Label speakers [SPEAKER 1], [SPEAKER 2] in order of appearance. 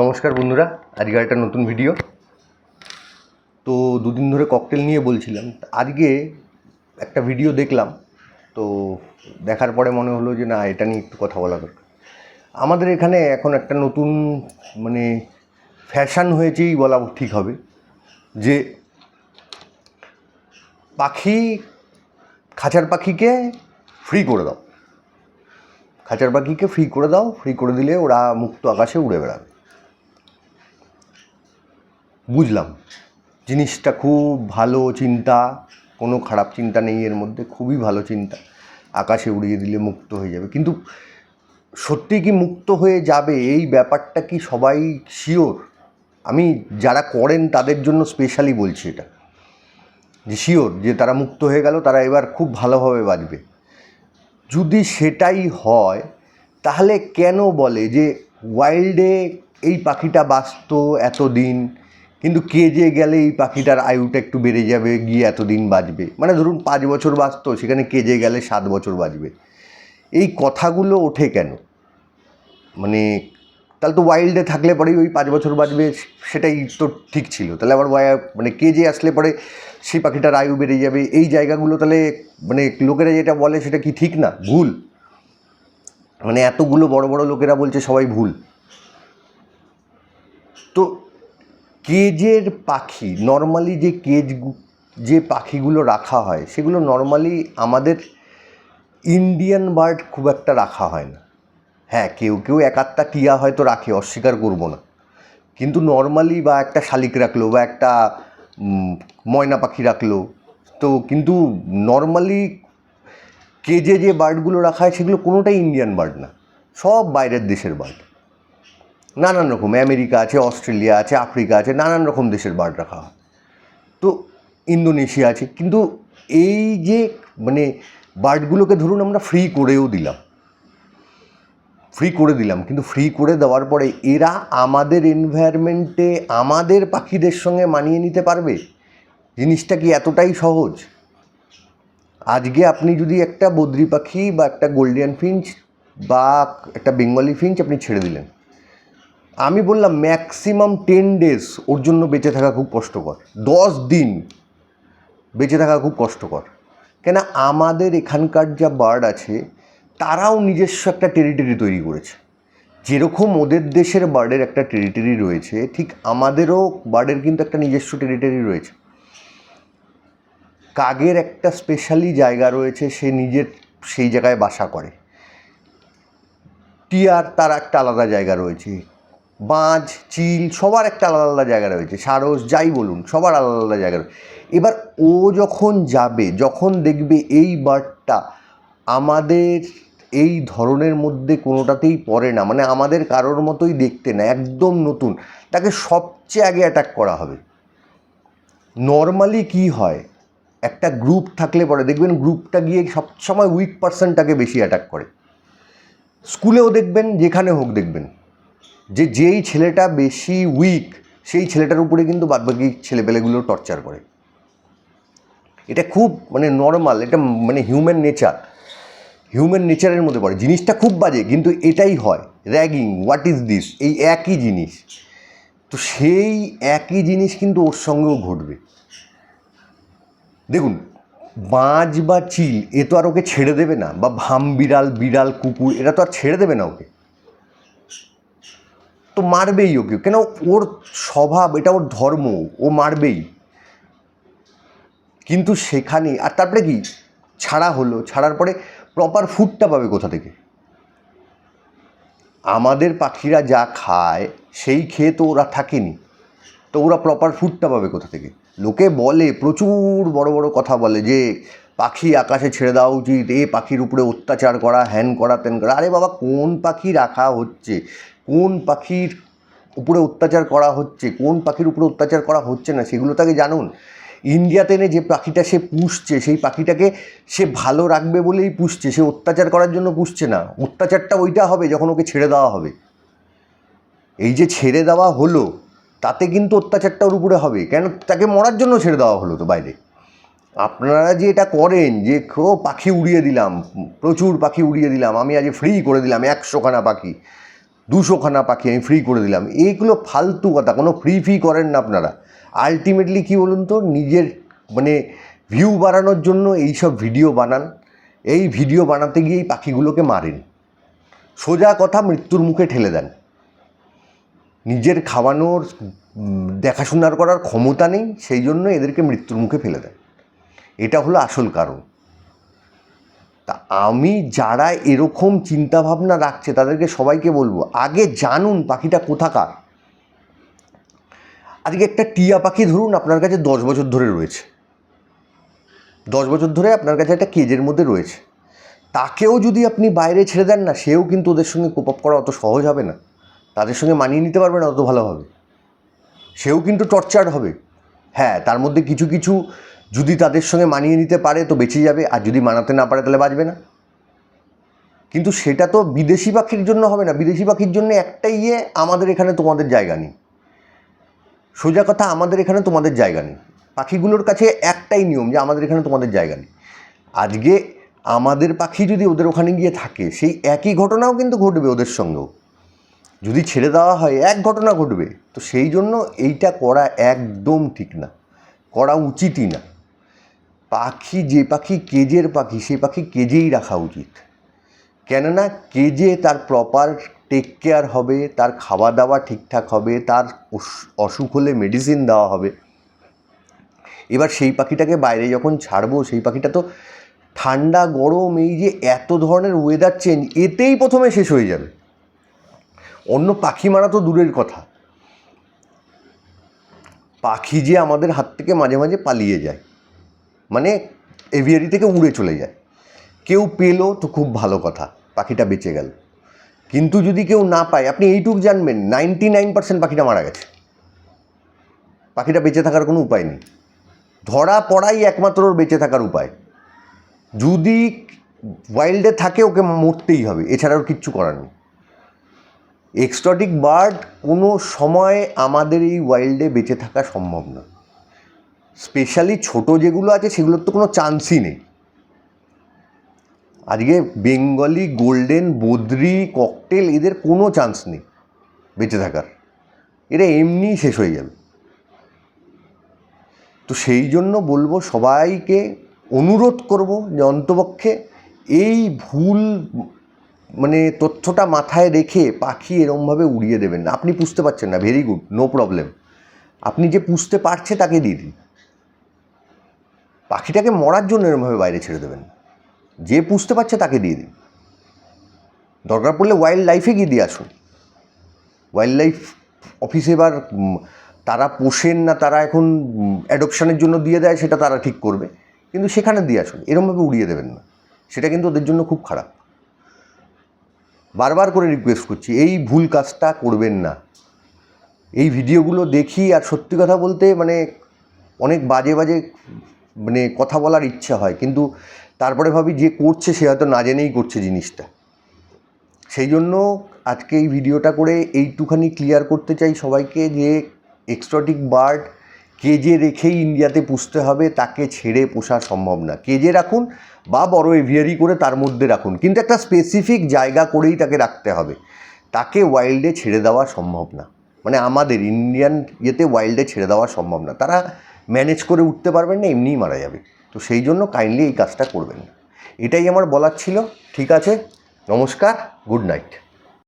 [SPEAKER 1] নমস্কার বন্ধুরা আজকে একটা নতুন ভিডিও তো দুদিন ধরে ককটেল নিয়ে বলছিলাম আজকে একটা ভিডিও দেখলাম, তো দেখার পরে মনে হলো যে না, এটা নিয়ে একটু কথা বলা দরকার। আমাদের এখানে এখন একটা নতুন মানে ফ্যাশন হয়েছেই বলা ঠিক হবে, যে পাখি, খাঁচার পাখিকে ফ্রি করে দাও। খাঁচার পাখিকে ফ্রি করে দাও ফ্রি করে দিলে ওরা মুক্ত আকাশে উড়ে বেড়াবে। বুঝলাম। জিনিসটা খুব ভালো চিন্তা, কোনো খারাপ চিন্তা নেই এর মধ্যে, খুবই ভালো চিন্তা। আকাশে উড়িয়ে দিলে মুক্ত হয়ে যাবে। কিন্তু সত্যি কি মুক্ত হয়ে যাবে? এই ব্যাপারটা কি সবাই শিওর আমি যারা করেন তাদের জন্য স্পেশালি বলছি এটা। যে শিওর যে তারা মুক্ত হয়ে গেল, তারা এবার খুব ভালোভাবে বাঁচবে। যদি সেটাই হয়, তাহলে কেন বলে যে ওয়াইল্ডে এই পাখিটা বাঁচত এতদিন? কিন্তু কেজে গেলে এই পাখিটার আয়ুটা একটু বেড়ে যাবে, গিয়ে এতদিন বাঁচবে? মানে ধরুন পাঁচ বছর বাঁচতো, সেখানে কেজে গেলে সাত বছর বাঁচবে? এই কথাগুলো ওঠে কেন? মানে তাহলে তো ওয়াইল্ডে থাকলে পরেই ওই পাঁচ বছর বাঁচবে, সেটাই তো ঠিক ছিল। তাহলে আবার মানে কেজে আসলে পরে সেই পাখিটার আয়ু বেড়ে যাবে? এই জায়গাগুলো তাহলে মানে লোকেরা যেটা বলে সেটা কি ঠিক না? ভুল? মানে এতগুলো বড় বড় লোকেরা বলছে সবাই ভুল। তো কেজের পাখি নর্মালি যে কেজ, যে পাখিগুলো রাখা হয়, সেগুলো নর্মালি আমাদের ইন্ডিয়ান বার্ড খুব একটা রাখা হয় না। হ্যাঁ কেউ কেউ এক আধটা টিয়া হয়তো রাখে, অস্বীকার করব না। কিন্তু নর্মালি বা একটা শালিক রাখল বা একটা ময়না পাখি রাখল, তো কিন্তু নর্মালি কেজে যে বার্ডগুলো রাখা হয়, সেগুলো কোনোটাই ইন্ডিয়ান বার্ড না। সব বাইরের দেশের বার্ড নানান রকম, আমেরিকা আছে, অস্ট্রেলিয়া আছে, আফ্রিকা আছে, নানান রকম দেশের বার্ড রাখা হয়। তো ইন্দোনেশিয়া আছে, কিন্তু এই যে মানে বার্ডগুলোকে ধরুন আমরা ফ্রি করেও দিলাম। ফ্রি করে দিলাম, কিন্তু ফ্রি করে দেওয়ার পরে এরা আমাদের এনভায়রনমেন্টে আমাদের পাখিদের সঙ্গে মানিয়ে নিতে পারবে? জিনিসটা কি এতটাই সহজ? আজকে আপনি যদি একটা বদ্রি পাখি বা একটা গোল্ডিয়ান ফিঞ্চ বা একটা বেঙ্গলি ফিঞ্চ আপনি ছেড়ে দিলেন। আমি বললাম ম্যাক্সিমাম টেন ডেজ ওর জন্য বেঁচে থাকা খুব কষ্টকর। দশ দিন বেঁচে থাকা খুব কষ্টকর। কেন আমাদের এখানকার যা বার্ড আছে, তারাও নিজস্ব একটা টেরিটরি তৈরি করেছে। যেরকম ওদের দেশের বার্ডের একটা টেরিটরি রয়েছে, ঠিক আমাদেরও বার্ডের কিন্তু একটা নিজস্ব টেরিটরি রয়েছে। কাগের একটা স্পেশালি জায়গা রয়েছে, সে নিজের সেই জায়গায় বাসা করে। টিয়ার তার একটা আলাদা জায়গা রয়েছে। বাজ চিল, সবার একটা আলাদা আলাদা জায়গা রয়েছে। সারস, যাই বলুন, সবার আলাদা আলাদা জায়গা রয়েছে। এবার ও যখন যাবে, যখন দেখবে এই বার্ডটা আমাদের এই ধরনের মধ্যে কোনোটাতেই পড়ে না মানে আমাদের কারোর মতোই দেখতে না, একদম নতুন, তাকে সবচেয়ে আগে অ্যাটাক করা হবে। নর্মালি কি হয়, একটা গ্রুপ থাকলে পরে, দেখবেন গ্রুপটা গিয়ে সবসময় উইক পার্সনটাকে বেশি অ্যাটাক করে। স্কুলেও দেখবেন, যেখানে হোক দেখবেন। যে যেই ছেলেটা বেশি উইক সেই ছেলেটার উপরে কিন্তু বাদবাকি ছেলেপেলেগুলো টর্চার করে। এটা খুব মানে নর্মাল এটা মানে হিউম্যান নেচার হিউম্যান নেচারের মধ্যে পড়ে। জিনিসটা খুব বাজে, কিন্তু এটাই হয়। র্যাগিং হোয়াট ইজ দিস এই একই জিনিস। তো সেই একই জিনিস কিন্তু ওর সঙ্গেও ঘটবে। দেখুন বাজ বা চিল, এ তো আর ওকে ছেড়ে দেবে না, বা ভাম বিড়াল বিড়াল, কুকুর, এরা তো আর ছেড়ে দেবে না ওকে। তো মারবেই ওকে। কেন ওর স্বভাব, এটা ওর ধর্ম, ও মারবেই। কিন্তু সেখানে, আর তারপরে কি? ছাড়া হলো, ছাড়ার পরে প্রপার ফুডটা পাবে কোথা থেকে? আমাদের পাখিরা যা খায়, সেই খেয়ে তো ওরা থাকেনি। তো ওরা প্রপার ফুডটা পাবে কোথা থেকে? লোকে বলে, প্রচুর বড় বড় কথা বলে যে পাখি আকাশে ছেড়ে দেওয়া উচিত। এ পাখির উপরে অত্যাচার করা, হ্যান করা ত্যান করা। আরে বাবা, কোন পাখি রাখা হচ্ছে? কোন পাখির উপরে অত্যাচার করা হচ্ছে? কোন পাখির উপরে অত্যাচার করা হচ্ছে না? সেগুলো তাকে জানুন। ইন্ডিয়াতে এনে যে পাখিটা সে পুষছে, সেই পাখিটাকে সে ভালো রাখবে বলেই পুষছে। সে অত্যাচার করার জন্য পুষছে না। অত্যাচারটা ওইটা হবে যখন ওকে ছেড়ে দেওয়া হবে। এই যে ছেড়ে দেওয়া হলো, তাতে কিন্তু অত্যাচারটা ওর উপরে হবে। কেন? তাকে মরার জন্য ছেড়ে দেওয়া হলো তো বাইরে। আপনারা যে এটা করেন, যে ও পাখি উড়িয়ে দিলাম, প্রচুর পাখি উড়িয়ে দিলাম, আমি আজ ফ্রি করে দিলাম, একশোখানা পাখি, দুশোখানা পাখি আমি ফ্রি করে দিলাম, এইগুলো ফালতু কথা, কোনো ফ্রি ফ্রি করেন না আপনারা। আলটিমেটলি কী বলুন তো, নিজের মানে ভিউ বাড়ানোর জন্য এইসব ভিডিও বানান, এই ভিডিও বানাতে গিয়েই পাখিগুলোকে মারেন। সোজা কথা মৃত্যুর মুখে ঠেলে দেন। নিজের খাওয়ানোর দেখাশোনার করার ক্ষমতা নেই, সেই জন্য এদেরকে মৃত্যুর মুখে ফেলে দেন। এটা হলো আসল কারণ। তা আমি যারা এরকম চিন্তাভাবনা রাখছে, তাদেরকে সবাইকে বলব, আগে জানুন পাখিটা কোথাকার। আজকে একটা টিয়া পাখি ধরুন আপনার কাছে দশ বছর ধরে রয়েছে। দশ বছর ধরে আপনার কাছে একটা কেজের মধ্যে রয়েছে। তাকেও যদি আপনি বাইরে ছেড়ে দেন না, সেও কিন্তু ওদের সঙ্গে কোপ আপ করা অত সহজ হবে না। তাদের সঙ্গে মানিয়ে নিতে পারবে না, অত ভালোভাবে সেও কিন্তু টর্চার হবে। হ্যাঁ তার মধ্যে কিছু কিছু যদি তাদের সঙ্গে মানিয়ে নিতে পারে তো বেঁচে যাবে, আর যদি মানাতে না পারে তাহলে বাঁচবে না। কিন্তু সেটা তো বিদেশি পাখির জন্য হবে না। বিদেশি পাখির জন্য একটাই ইয়ে আমাদের এখানে তোমাদের জায়গা নেই। সোজা কথা, আমাদের এখানে তোমাদের জায়গা নেই। পাখিগুলোর কাছে একটাই নিয়ম যে আমাদের এখানে তোমাদের জায়গা নেই। আজকে আমাদের পাখি যদি ওদের ওখানে গিয়ে থাকে, সেই একই ঘটনাও কিন্তু ঘটবে ওদের সঙ্গেও। যদি ছেড়ে দেওয়া হয়, এক ঘটনা ঘটবে। তো সেই জন্য এইটা করা একদম ঠিক না। করা উচিতই না। পাখি, যে পাখি কেজের পাখি, সেই পাখি কেজেই রাখা উচিত। কেননা কেজে তার প্রপার টেক কেয়ার হবে, তার খাওয়া দাওয়া ঠিকঠাক হবে, তার অস- অসুখ হলে মেডিসিন দেওয়া হবে। এবার সেই পাখিটাকে বাইরে যখন ছাড়বো, সেই পাখিটা তো ঠান্ডা, গরম, এই যে এত ধরনের ওয়েদার চেঞ্জ এতেই প্রথমে শেষ হয়ে যাবে। অন্য পাখি মারা তো দূরের কথা। পাখি যে আমাদের হাত থেকে মাঝে মাঝে পালিয়ে যায়। মানে এভিয়ারি থেকে উড়ে চলে যায়। কেউ পেল তো খুব ভালো কথা, পাখিটা বেঁচে গেল। কিন্তু যদি কেউ না পায়, আপনি এইটুক জানবেন নাইনটি নাইন পার্সেন্ট পাখিটা মারা গেছে। পাখিটা বেঁচে থাকার কোনো উপায় নেই। ধরা পড়াই একমাত্র বেঁচে থাকার উপায়। যদি ওয়াইল্ডে থাকে, ওকে মরতেই হবে, এছাড়া ওর কিচ্ছু করার নেই। এক্সটটিক বার্ড কোনো সময় আমাদের এই ওয়াইল্ডে বেঁচে থাকা সম্ভব না। স্পেশালি ছোট যেগুলো আছে সেগুলোর তো কোনো চান্সই নেই। আজকে বেঙ্গলি, গোল্ডেন, বদ্রি, ককটেল, এদের কোনো চান্স নেই বেঁচে থাকার। এরা এমনিই শেষ হয়ে যাবে। তো সেই জন্য বলব সবাইকে অনুরোধ করব যে অন্তপক্ষে এই ভুল মানে তথ্যটা মাথায় রেখে পাখি এরমভাবে উড়িয়ে দেবেন না। আপনি পুষতে পারছেন না ভেরি গুড নো প্রবলেম আপনি যে পুষতে পারছে তাকে দিয়ে দিন। পাখিটাকে মরার জন্য এরমভাবে বাইরে ছেড়ে দেবেন। যে পুষতে পারছে তাকে দিয়ে দিন। দরকার পড়লে ওয়াইল্ড লাইফে গিয়ে দিয়ে আসুন। ওয়াইল্ড লাইফ অফিসে এবার তারা পোষেন না, তারা এখন অ্যাডপশনের জন্য দিয়ে দেয়, সেটা তারা ঠিক করবে। কিন্তু সেখানে দিয়ে আসুন, এরমভাবে উড়িয়ে দেবেন না। সেটা কিন্তু ওদের জন্য খুব খারাপ। বারবার করে রিকোয়েস্ট করছি, এই ভুল কাজটা করবেন না। এই ভিডিওগুলো দেখি আর সত্যি কথা বলতে মানে অনেক বাজে বাজে মানে কথা বলার ইচ্ছা হয়, কিন্তু তারপরে ভাবি যে করছে সে হয়তো না জেনেই করছে জিনিসটা। সেই জন্য আজকে এই ভিডিওটা করে এইটুখানি ক্লিয়ার করতে চাই সবাইকে যে এক্সট্রটিক বার্ড কেজে রেখেই ইন্ডিয়াতে পুষতে হবে, তাকে ছেড়ে পোষা সম্ভব না। কেজে রাখুন বা বড় এভিয়ারি করে তার মধ্যে রাখুন, কিন্তু একটা স্পেসিফিক জায়গা করেই তাকে রাখতে হবে। তাকে ওয়াইল্ডে ছেড়ে দেওয়া সম্ভব না। মানে আমাদের ইন্ডিয়ান ইয়েতে ওয়াইল্ডে ছেড়ে দেওয়া সম্ভব না। তারা ম্যানেজ করে উঠতে পারবেন না, এমনিই মারা যাবে। তো সেই জন্য কাইন্ডলি এই কাজটা করবেন না। এটাই আমার বলার ছিল। ঠিক আছে? নমস্কার, গুড নাইট।